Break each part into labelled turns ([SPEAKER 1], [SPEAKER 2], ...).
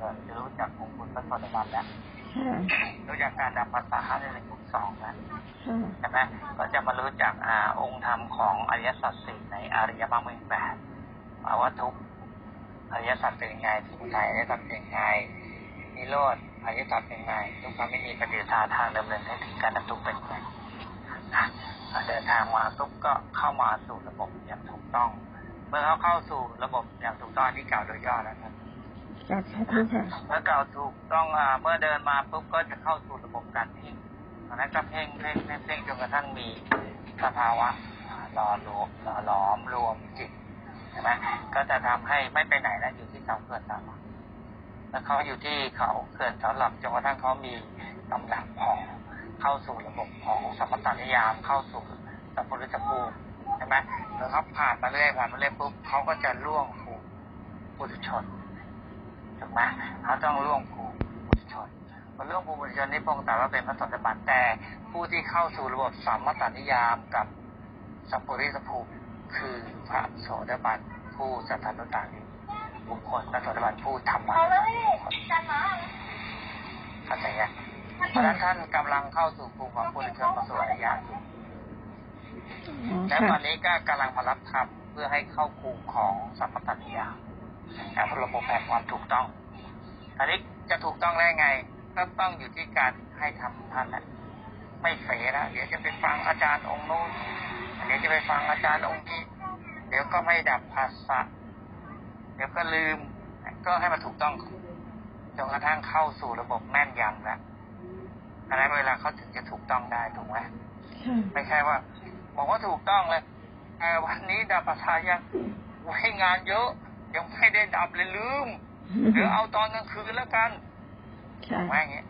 [SPEAKER 1] ก็จะรู้จักองค์คุณพระโสดาบันแล้ว
[SPEAKER 2] ค่ะ
[SPEAKER 1] รู้จักการดับภาษาในกลุ่มสองแล้ว
[SPEAKER 2] ค่ะ
[SPEAKER 1] ใช่ไหมก็จะมารู้จักอ่าองค์ธรรมของอริยสัจสี่ในอริยมรรคมีแปดว่าทุกข์อริยสัจเป็นยังไงสมุทัยอริยสัจเป็นยังไงนิโรธอริยสัจเป็นยังไงทุกความไม่มีปฏิสาทางดำเนินให้ถึงการดับทุกข์เป็นยังไงอะเดินทางมาทุกก็เข้ามาสู่ระบบอย่างถูกต้อง เมื่อเขาเข้าสู่ระบบอย่างถูกต้องอันนี่กล่าวโดยย่อแล้วครับ
[SPEAKER 2] กับ สาธุค่ะ
[SPEAKER 1] เมื่อกล่าวถูกต้องอ่าเมื่อเดินมาปุ๊บก็จะเข้าสู่ระบบการเพ่งตอนนั้นก็เพ่งเพ่งเพ่งเพ่งจนกระทั่งมีสภาวะหล่อรวมหล่อหลอมรวมจิตใช่ไหมก็จะทำให้ไม่ไปไหนแล้วอยู่ที่เสาเขื่อนเสาหลักแล้วเขาอยู่ที่เขาเขื่อนเสาหลักจนกระทั่งเขามีกำลังพอเข้าสู่ระบบของสมปนิยามเข้าสู่สัพพุริสภูมิใช่ไหมแล้วเขาผ่านมาเรื่อยผ่านมาเรื่อยปุ๊บเขาก็จะล่วงภูมิปุถุชน ถูกไหมเขาต้องร่วมภูมิปุถุชนพอร่วมภูมิปุถุชนนี่พระองค์ตรัสว่าเป็นพระสันตบันแต่ผู้ที่เข้าสู่ระบบสัมมตานิยามกับสัพพุริสภูมิคือพระโสดาบันผู้สัทธานุตารีบุคคลพระโสดาบันผู้ธรรมะเข้าใจยังเพราะฉะนั้นท่านกำลังเข้าสู่ภูมิของปุถุชนมาสู่อริยอยู่
[SPEAKER 2] อ๋อ
[SPEAKER 1] แล้วต
[SPEAKER 2] ค่ะ
[SPEAKER 1] อนนี้ก็กำลังมารับธรรมเพื่อให้เข้าภูมิของสัมมตานิยาม การระบบแห่งความถูกต้องอันนี้จะถูกต้องได้ไง ก็ต้องอยู่ที่การให้ทำท่านแหละไม่เฟนะเดี๋ยวจะไปฟังอาจารย์องค์นู้นเดี๋ยวจะไปฟังอาจารย์องค์นี้ เดี๋ยวก็ไม่ดับภาษาเดี๋ยวก็ลืม ก็ให้มันถูกต้องจนกระทั่งเข้าสู่ระบบแม่นยำแล้วอันนั้นเวลาเขาถึงจะถูกต้องได้ถูกไหมไม่ใช่ว่า บอกว่าถูกต้องเลยแต่วันนี้ดับภาษายังไว้งานเยอะ ยังไม่ได้ดับเลยลืมเดี๋ยวเอาตอนกลางคืนแล้วกัน
[SPEAKER 2] ค่ะ
[SPEAKER 1] ถูกไหมอย่างเงี้ย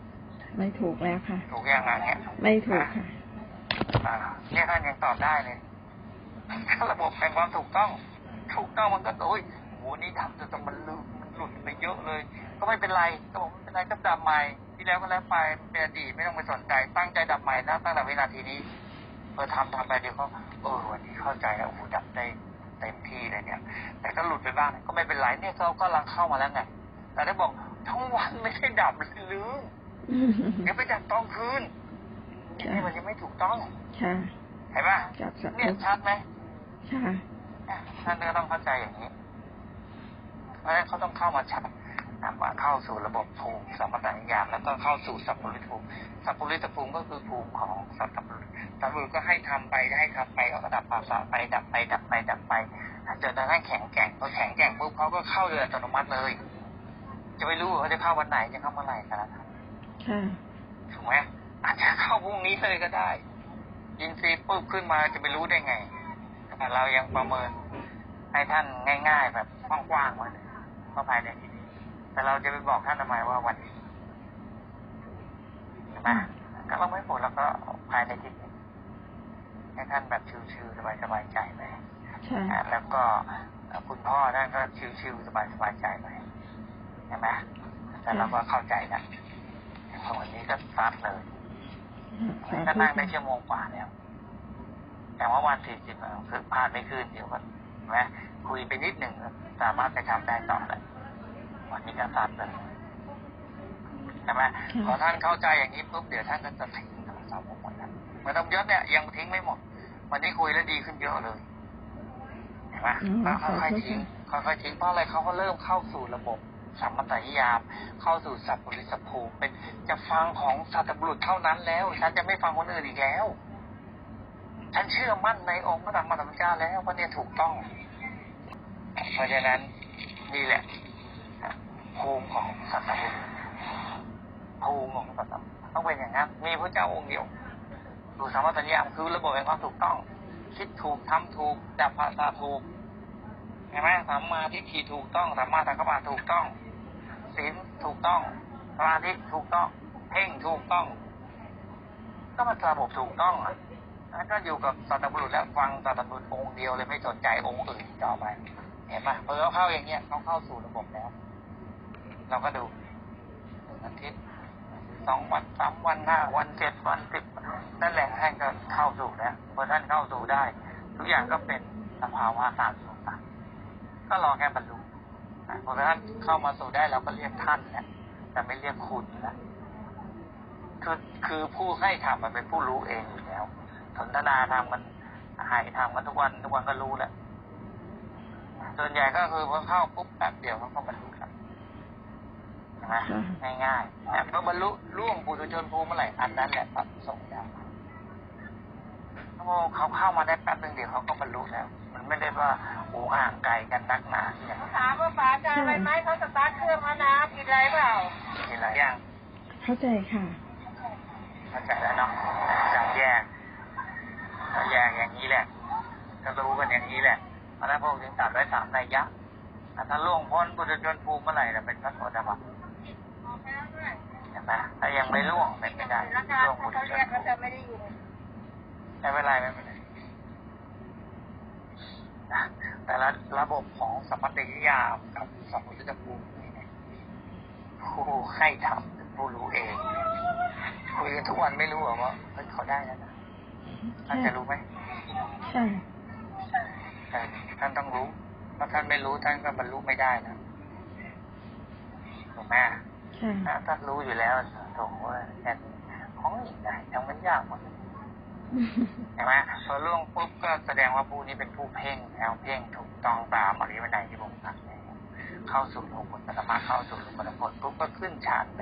[SPEAKER 2] ไม่ถูกแล้วค่ะ
[SPEAKER 1] ถูกยังไงเงี้ย
[SPEAKER 2] ไม่ถูกค่ะ
[SPEAKER 1] อ่าเนี่ยท่านยังตอบได้เลยถ้าระบบแห่งความถูกต้อง ถูกต้องมันก็โอ้ยโหนี่ทำจนมันลืมมันหลุดไปเยอะเลย ก็ไม่เป็นไรก็บอกไม่เป็นไรก็ดับใหม่ที่แล้วก็แล้วไปเป็นอดีตไม่ต้องไปสนใจ ตั้งใจดับใหม่นะตั้งแต่วินาทีนี้เออทำทำไปเดี๋ยวเขาเออวันนี้เข้าใจแล้วโอ้โหดับได้ เต็มที่เลยเนี่ย แต่ก็หลุดไปบ้างก็ไม่เป็นไรเนี่ยเขาก็ลังเข้ามาแล้วไง แต่ถ้าบอกทั้งวันไม่ได้ดับเลยลืมเดี๋ยวไปดับตอนคืนนี่มันยังไม่ถูกต้อง
[SPEAKER 2] ค่ะ
[SPEAKER 1] เห็นปะ
[SPEAKER 2] กับสา
[SPEAKER 1] เนี่ย
[SPEAKER 2] ธุ
[SPEAKER 1] ชัดไหม
[SPEAKER 2] ค่ะ
[SPEAKER 1] อะท่านก็ต้องเข้าใจอย่างนี้เพราะฉะนั้นเขาต้องเข้ามาชัด อะมาเข้าสู่ระบบภูมิสัมปทานญาณแล้วก็เข้าสู่สัพพุริภูมิสัพพุริภูมิก็คือภูมิของสัตว์สัพพุริสัพพุริก็ให้ทำไปให้ทำไปก็ดับภาษาไปดับไปดับไปดับไปจนกระทั่งแข็งแกร่งพอแข็งแกร่งปุ๊บเขาก็เข้าโดยอัตโนมัติเลย จะไม่รู้ว่าเขาจะเข้าวันไหนจะเข้าเมื่อไหร่กันนะครับ
[SPEAKER 2] ค่ะ
[SPEAKER 1] ถูกไหมอาจจะเข้าพรุ่งนี้เลยก็ได้ ยินซีย์ปุ๊บขึ้นมาจะไปรู้ได้ไงแต่เรายังประเมินให้ท่านง่าย ๆ แบบกว้างๆไว้เลยว่าภายในที่นี้ แต่เราจะไปบอกท่านทำไมว่าวันนี้ใช่ไหมก็เราไม่บอกเราก็ภายในที่นี้ให้ท่านแบบชิวๆสบายๆใจไป
[SPEAKER 2] ค่ะ
[SPEAKER 1] อะแล้วก็คุณพ่อท่านก็ชิวๆสบายๆใจไปใช่ไหมแต่เราก็เข้าใจนะพอวันนี้ก็ซัดเลย
[SPEAKER 2] สา
[SPEAKER 1] ก็
[SPEAKER 2] ธุ
[SPEAKER 1] นั่งได้
[SPEAKER 2] ค่ะ
[SPEAKER 1] ชั่วโมงกว่าแล้วแต่ว่าวันสี่สิบคือพลาดไม่ขึ้นเดี๋ยวก็เห็นไหมคุยไปนิดหนึ่งสามารถไปทำได้ต่อเลย วันนี้ก็ซัดเลยใช่ไหมพอท่านเข้าใจอย่างนี้ปุ๊บเดี๋ยวท่านก็จะทิ้งโทรศัพท์หมดแล้วเหมือนต้องยศเนี่ยยังทิ้งไม่หมด วันนี้คุยแล้วดีขึ้นเยอะเลยเห็นไหม
[SPEAKER 2] อืม
[SPEAKER 1] ค่อยๆทิ้งค่อยๆทิ้งเพราะอะไรเขาก็เริ่มเข้าสู่ระบบสัมมตยิยามเข้าสู่สัพพุริสภูมิเป็นจะฟังของสัตบุรุษเท่านั้นแล้วฉันจะไม่ฟังคนอื่นอีกแล้ว ฉันเชื่อมั่นในองค์พระธรรมสัมพุทธเจ้าแล้วว่าเนี่ยถูกต้องเพราะฉะนั้นนี่แหละ ภูมิของสัตบุรุษภูมิของสัตบุรุษต้องเป็นอย่างนั้น มีพระเจ้าองค์เดียวดูสัมมาสัญญาคือระบบแห่งความถูกต้อง คิดถูกทำถูกจับภาษาถูกเห็นไหมสัมมาทิฏฐิถูกต้องสัมมาสังกัปปะถูกต้องศีลถูกต้องสมาธิถูกต้องเพ่งถูกต้อง ก็มันระบบถูกต้องอะแล้วก็อยู่กับสัตบุรุษแล้วฟังสัตบุรุษองค์เดียวเลยไม่สนใจองค์อื่นต่อไป เห็นไหมพอเขาเข้าอย่างเงี้ยเขาเข้าสู่ระบบแล้ว เราก็ดูหนึ่งอาทิตย์สองวันสามวันห้าวันเจ็ดวันสิบนั่นแหละท่านก็เข้าสู่แล้วพอท่านเข้าสู่ได้ ทุกอย่างก็เป็นสภาวะตามสมตัก็รอแค่บรรลุเพราะฉะนั้นเข้ามาสู่ได้เราก็เรียกท่านแหละแต่ไม่เรียกคุณนะคือคือผู้ให้ทำมันเป็นผู้รู้เองอยู่แล้วสนทนาทำมันหายทำกันทุกวันทุกวันก็รู้แหละส่วนใหญ่ก็คือพอเข้าปุ๊บแป๊บเดียวเขาก็บรรลุ แล้วใช่ไหม
[SPEAKER 2] ค่ะ
[SPEAKER 1] ง่ายๆแต่พอบรรลุล่วงปุถุชนภูมิเมื่อไหร่อันนั้นแหละปับส่งดาวโอ้เขาเข้ามาได้แป๊บนึงเดียวเขาก็บรรลุแล้ว มันไม่ได้ว่าโอ้ห่างไกลกันนักหนาอย่าง
[SPEAKER 3] ถามว่าป๋าจะอะไรไหมเขาสตาร์ทเครื่องแล้วนะผิดอะไรเปล่า
[SPEAKER 1] มีหลายอย่าง
[SPEAKER 2] เข้าใจค่ะ
[SPEAKER 1] เข้าใจแล้วเนาะจับแยกถ้าแยกอย่างนี้แหละก็รู้กันอย่างนี้แหละเพราะฉะนั้นพระองค์จึงตรัดไว้สามนัยยะอะถ้าล่วงพ้นปุถุชนภูมิเมื่อไหร่จะเป็นพระโสดาบัน เห็นไหมถ้ายังไม่ล่วงเป็นไม่ได้
[SPEAKER 3] แล้วการ
[SPEAKER 1] ล่วงปุ
[SPEAKER 3] เขา
[SPEAKER 1] ถุช
[SPEAKER 3] เรี
[SPEAKER 1] น
[SPEAKER 3] ยก
[SPEAKER 1] ภู
[SPEAKER 3] ก็
[SPEAKER 1] มิ
[SPEAKER 3] จะไม่ได้ยิน
[SPEAKER 1] ไม่เป็นไรไม่เป็นไรนะแต่ละระบบของสมมติยากับสมมติภูมินี่เนี่ยผู้ให้ทำเป็นผู้รู้เองคุยกันทุกวันไม่รู้เหรอว่าเฮ้ยเขาได้แล้วนะท่านจะรู้ไหม
[SPEAKER 2] ใช่
[SPEAKER 1] ใช่ท่านต้องรู้ถ้าท่านไม่รู้ท่านก็บรรลุไม่ได้นะถูกไหม
[SPEAKER 2] ใช่
[SPEAKER 1] ถ้า ท่านรู้อยู่แล้วโถ่ว่าแค่ของอีกได้ยังมันยากหมดใช่ไหมพอล่วงปุ๊บก็แสดงว่าผู้นี้เป็นผู้เพ่งแล้วเพ่งถูกต้องตามอริยวินัยที่ผมสั่งแล้วเข้าสู่โลกุตตรมรรคเข้าสู่โลกุตตรผลปุ๊บก็ขึ้นฌานไป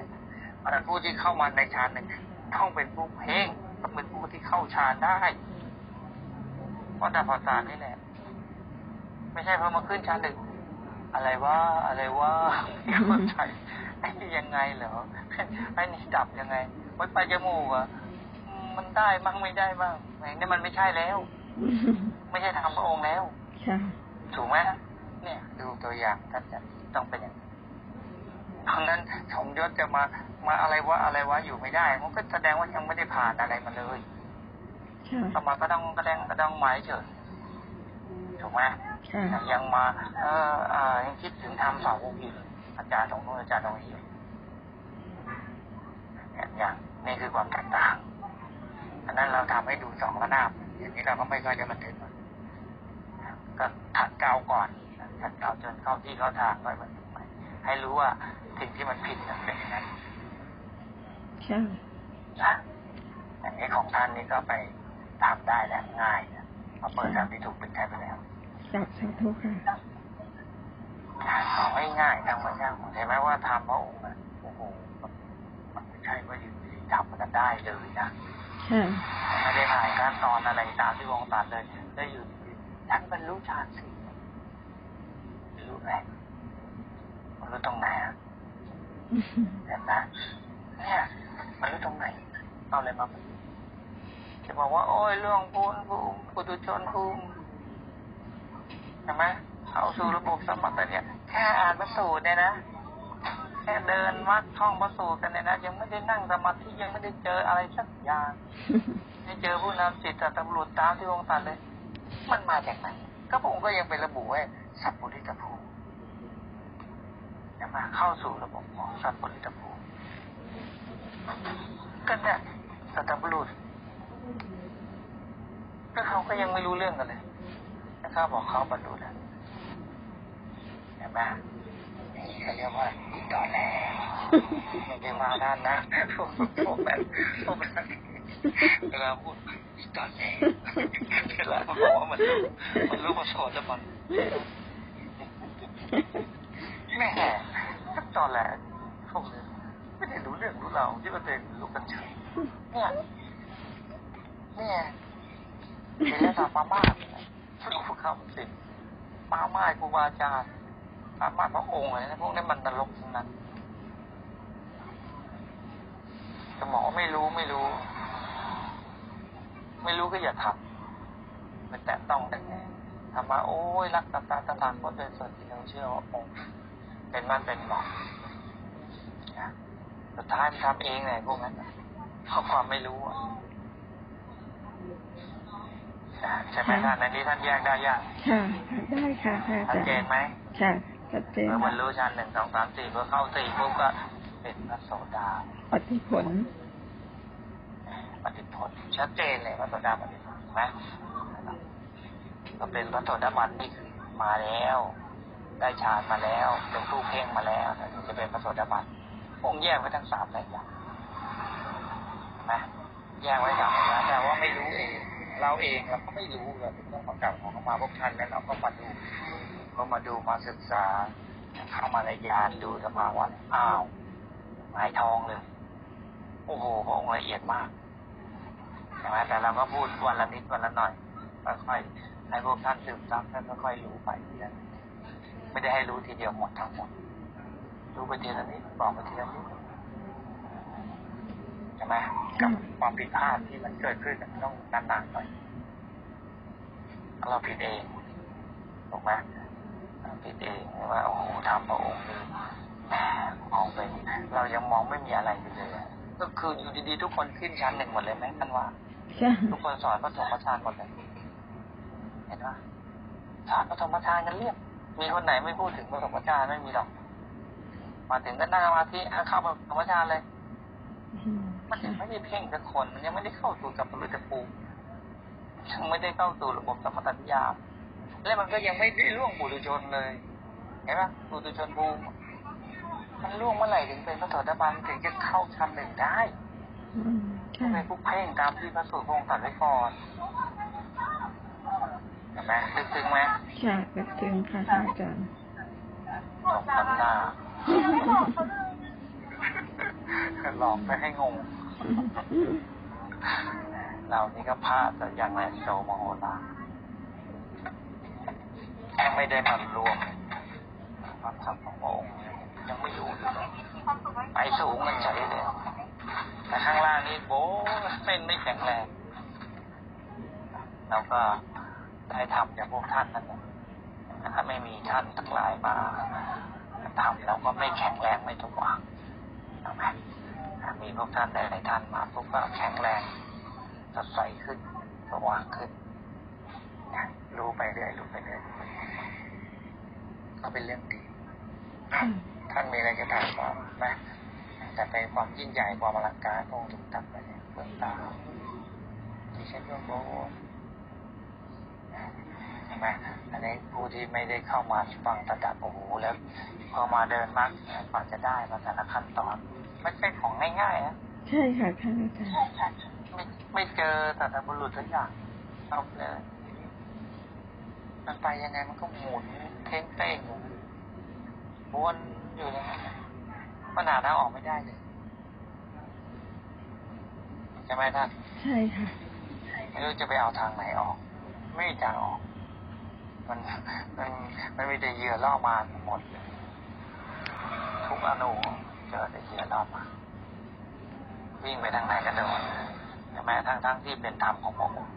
[SPEAKER 1] เพราะฉะนั้นผู้ที่เข้ามาในฌานหนึ่งต้องเป็นผู้เพ่งต้องเป็นผู้ที่เข้าฌานได้เพราะดาภาษานี่แหละไม่ใช่พอมาขึ้นชั้นหนึ่งอะไรว่าอะไรว่าไม่เข้าใจไอ้นี่ ยังไงเหรอไอ้นี่ดับยังไงไว้ไปลายจมูกเหรอะมันได้บ้างไม่ได้บ้างไอ้นี่มันไม่ใช่แล้ว ไม่ใช่ทางพระองค์แล้ว
[SPEAKER 2] ค่ะ
[SPEAKER 1] ถูกไหมเนี่ย ดูตัวอย่างท่านจะต้องเป็นอย่างนี้เพราะงั้นสมยศจะมามาอะไรวะอะไรวะอยู่ไม่ได้ มันก็แสดงว่ายังไม่ได้ผ่านอะไรมาเลย
[SPEAKER 2] ค่ะ
[SPEAKER 1] ต่อมาก็ต้องก็ต้องก็ต้องหมายเฉยถูกไหม
[SPEAKER 2] ค่ะ
[SPEAKER 1] ยังมา เอออ่ายังคิดถึงทำสาวกอยู่เลย อาจารย์ตรงนู้นอาจารย์ตรงนี้อยู่เนี่ยอย่างนี่คือความแตกต่างอันนั้นเราทำให้ดูสองระนาบอย่างนี้เราก็ไม่ค่อยจะบันทึกก็ถัดเกาก่อนถัดเกาจนเข้าที่เข้าทางก็บันทึกใหม่ให้รู้ว่าสิ่งที่มันผิดมันเป็นอย่างนั้น
[SPEAKER 2] ค่ะ
[SPEAKER 1] นะอันนี้ของท่านนี่ก็ไปทำได้แล้วง่ายนะมาเปิดทำที่ถูกเป็นแท้ไปแล้ว
[SPEAKER 2] กราบสาธุค่ะ
[SPEAKER 1] เอาง่ายๆทางมันยากเห็นไหมว่าทำพระองค์อะโอ้โหมันไม่ใช่ว่าอยู่ดีทำมันได้เลยนะไม่ได้ถ่ายขั้นตอนอะไรตามที่วงตัดเลยได้อยู่ดีๆฉันบรรลุฌานสี่บรรลุไหนบรรลุตรงไหนอะเห็นไหมเนี่ยบรรลุตรงไหนเอาอะไรมาจะบอกว่า โอ้ยเรื่องภูมิภูมิปุถุชนภูมิใช่ไหม เอาสู่ระบบสมบัติเนี่ยแค่อ่านพระสูตรเนี่ยนะแค่เดินวัดท่องพระสูตรกันเนี่ยนะยังไม่ได้นั่งสมาธิยังไม่ได้เจออะไรสักอย่างไม่เจอผู้นำจิตตำรวจตามที่องค์ตัดเลย มันมาจากไหนก็พระองค์ก็ยังไประบุไว้สัพพุริตภูมิจะมาเข้าสู่ระบบของสัพพุริตภูมิก็เนี่ยสัตบุรุษก็เขาก็ยังไม่รู้เรื่องกันเลยแล้วเขาบอกเขาบรรลุแล้ว เห็นไหมนี่เขาเรียกว่าอีตอนแรกไม่ได้มาด้านนะพวกพวกแบบพวกแบบเวลาพูดอีตอนแรกเวลาเขาบอกว่ามันมันรู้มาสอนแล้วมันแม่ตอนแรกพวกนี้ไม่ได้รู้เรื่องรู้เราที่มันเป็นรู้กันเฉยเนี่ยเนี่ยเห็นแล้วทำมาม่าสรุปคำสิมาม่าครูบาอาจารย์ มาม่าพระองค์อะไรนะพวกนี้มันนรกทั้งนั้นสมองไม่รู้ไม่รู้ ไม่รู้ก็อย่าทำไปแตะต้องแต่แน่ทำมาโอ้ยรักตาตาตาตาก็เป็นส่วนที่เราเชื่อว่าองค์เป็นมันเป็นหมอกนะสุดท้ายมันทำเองเลยพวกนั้นน่ะเพราะความไม่รู้อะนะใช่ไหมท่านอันนี้ท่านแยกได้ยาก
[SPEAKER 2] ค่ะได้ค่ะค่ะอา
[SPEAKER 1] ชัด
[SPEAKER 2] จาร
[SPEAKER 1] เจน
[SPEAKER 2] ย์
[SPEAKER 1] ไหม
[SPEAKER 2] ค่ะ ชัดเจน
[SPEAKER 1] เมื่อมันรู้ชั้นหนึ่งสองสามสี่เมื่อเข้าสี่ปุ๊บก็เป็นพระโสดา
[SPEAKER 2] ปฏิผล
[SPEAKER 1] ปฏิผลชัดเจนเลยพระโสดาปฏิผลเห็นไหมก็เป็นพระโสดาบันที่มาแล้ว ได้ฌานมาแล้วเป็นผู้เพ่งมาแล้วถึงจะเป็นพระโสดาบันองค์แยกไว้ทั้งสามระยะนะแยกไว้สามระยะแต่ว่าไม่รู้เอง เราเองเราก็ไม่รู้เราเป็นเรื่องของเก่าของมาพวกท่านแล้วเราก็มาดู ก็มาดูมาศึกษาเข้ามาในญาณดูสภาวะอ้าวหายทองเลย โอ้โหพระองค์ละเอียดมากใช่ไหมแต่เราก็พูดวันละนิดวันละหน่อยค่อยๆให้พวกท่านซึมซับท่านค่อยๆรู้ไปทีละไม่ได้ให้รู้ทีเดียวหมดทั้งหมดรู้ไปทีละนิดบอกไปทีละนิดใช่ไหมกับความผิดพลาดที่มันเกิดขึ้นมันต้องนานๆหน่อยเราผิดเองถูกไหม เราผิดเองว่าโอ้โหทำพระองค์นี่แหมมองเป็นเรายังมองไม่มีอะไรอยู่เลยอะก็คืออยู่ดีๆทุกคนขึ้นชั้นหนึ่งหมดเลยไหมท่านว่า
[SPEAKER 2] จ้ะ
[SPEAKER 1] ทุกคนสอนปฐมฌานหมดเลยเห็นปะสอนปฐมฌานกันเรียบมีคนไหนไม่พูดถึงปฐมฌานไม่มีหรอกมาถึงก็นั่งสมาธิอะเข้าปฐมฌานเลย
[SPEAKER 2] อืม
[SPEAKER 1] มันยัง
[SPEAKER 2] ค่ะ
[SPEAKER 1] ไม่ได้เพ่งสักคน มันยังไม่ได้เข้าสู่กับปรุตภูมิยังไม่ได้เข้าสู่ระบบสัมปตัญญา และมันก็ยังไม่ได้ล่วงปุถุชนเลยเห็นปะปุถุชนภูมิมันล่วงเมื่อไหร่ถึงเป็นพระโสดาบันถึงจะเข้าชั้นหนึ่งได้
[SPEAKER 2] อืม
[SPEAKER 1] ทำ
[SPEAKER 2] ค่ะ
[SPEAKER 1] ไมพวกเพ่งตามที่พระสูตรพระองค์ตรัสไว้ก่อนเห็นไหมลึกซึ้งไหม
[SPEAKER 2] ค่ะแบบถึงค่ะพระอาจารย์
[SPEAKER 1] สมตำหน้าหลอกไปให้งงเรานี่ก็พลาดแต่อย่างไรโซมโหฬารยัง ไม่ได้มารวมความทำของพระองค์ยังไม่รู้อยู่เลยไปสูงมันเฉยเลยแต่ข้างล่างนี่โบ้เส้นไม่แข็งแรงเราก็ได้ทำจากพวกท่านนั่นแหละถ้าไม่มีท่านทั้งหลายมาทำเราก็ไม่แข็งแรงไม่ถูกวางถูกไหมถ้ามีพวกท่านหลายๆท่านมาพวกก็แข็งแรงสดใสขึ้นสว่างขึ้นรู้ไปเรื่อยรู้ไปเรื่อย ก็เป็นเรื่องดี
[SPEAKER 2] ค่ะ
[SPEAKER 1] ท่านมีอะไรจะถามบ้างไหมแต่เป็นความยิ่งใหญ่ความอลังการพระองค์ถูกตัดไปเนี่ยเบื้องตาที่เช่นเรื่องโบสถ์ใช่ไหมอันนี้ผู้ที่ไม่ได้เข้ามาฟังตระดับโอ้โหแล้วพอมาเดินมากกว่าจะได้มาแต่ละขั้นตอนไม่ใช่ของง่ายๆนะ
[SPEAKER 2] ใช่ค่ะท่านอาจารย์
[SPEAKER 1] ไม่ไม่เจอแต่ละบุรุษทุกอย่างเอาเลย มันไปยังไงมันก็หมุนเท้งเต้งอยู่วนอยู่อย่างนั้นน่ะปัญหาทางออกไม่ได้เลยใช่ไหมท่าน
[SPEAKER 2] ใช่ค่ะ
[SPEAKER 1] ไม่รู้จะไปเอาทางไหนออก ไม่มีทางออก มันมันมันมีแต่เหยื่อล่อมานหมดเลยทุกอนุเจอแต่เหยื่อล่อมานวิ่งไปทางไหนก็โดนใช่ไหมทั้งทั้งที่เป็นธรรมของพระองค์